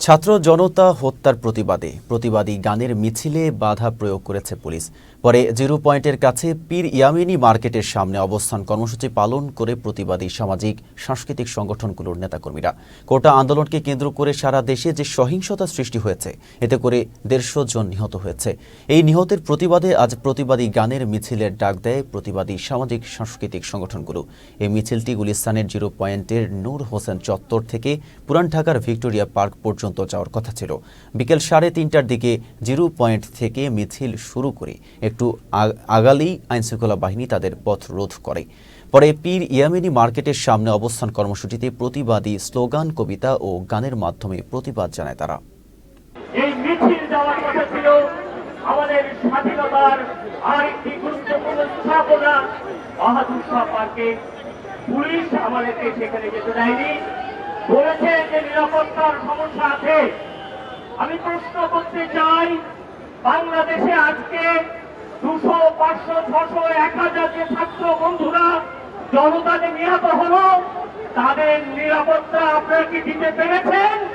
ছাত্র জনতা হত্যার প্রতিবাদে প্রতিবাদী গানের মিছিলে বাধা প্রয়োগ করেছে পুলিশ। পরে জিরো পয়েন্টের কাছে পীর ইয়ামিনী মার্কেটের সামনে অবস্থান কর্মসূচি পালন করে প্রতিবাদী সামাজিক, সাংস্কৃতিক সংগঠনগুলোর নেতাকর্মীরা। কোটা আন্দোলনকে কেন্দ্র করে সারা দেশে যে সহিংসতা সৃষ্টি হয়েছে, এতে করে দেড়শো জন নিহত হয়েছে। এই নিহতের প্রতিবাদে আজ প্রতিবাদী গানের মিছিলের ডাক দেয় প্রতিবাদী সামাজিক, সাংস্কৃতিক সংগঠনগুলো। এই মিছিলটি গুলিস্তানের জিরো পয়েন্টের নূর হোসেন চত্বর থেকে পুরান ঢাকার ভিক্টোরিয়া পার্ক পর্যন্ত যাওয়ার কথা ছিল। বিকেল সাড়ে তিনটার দিকে জিরো পয়েন্ট থেকে মিছিল শুরু করে একটু আগ- আগালেই আইনশৃঙ্খলা বাহিনী তাদের পথ রোধ করে। পরে পীর ইয়ামিনী মার্কেটের সামনে অবস্থান কর্মসূচিতে প্রতিবাদী স্লোগান, কবিতা ও গানের মাধ্যমে প্রতিবাদ জানায় তারা। পুলিশ আমাদেরকে সেখানে যেতে দেয়নি। বলেছে যে নিরাপত্তার সমস্যা আছে। আমি প্রশ্ন করতে চাই, বাংলাদেশে আজকে দুশো, পাঁচশো, ছশো, এক হাজার যে ছাত্র বন্ধুরা জনতা যে নিহত হলো, তাদের নিরাপত্তা আপনারা কি দিতে পেরেছেন?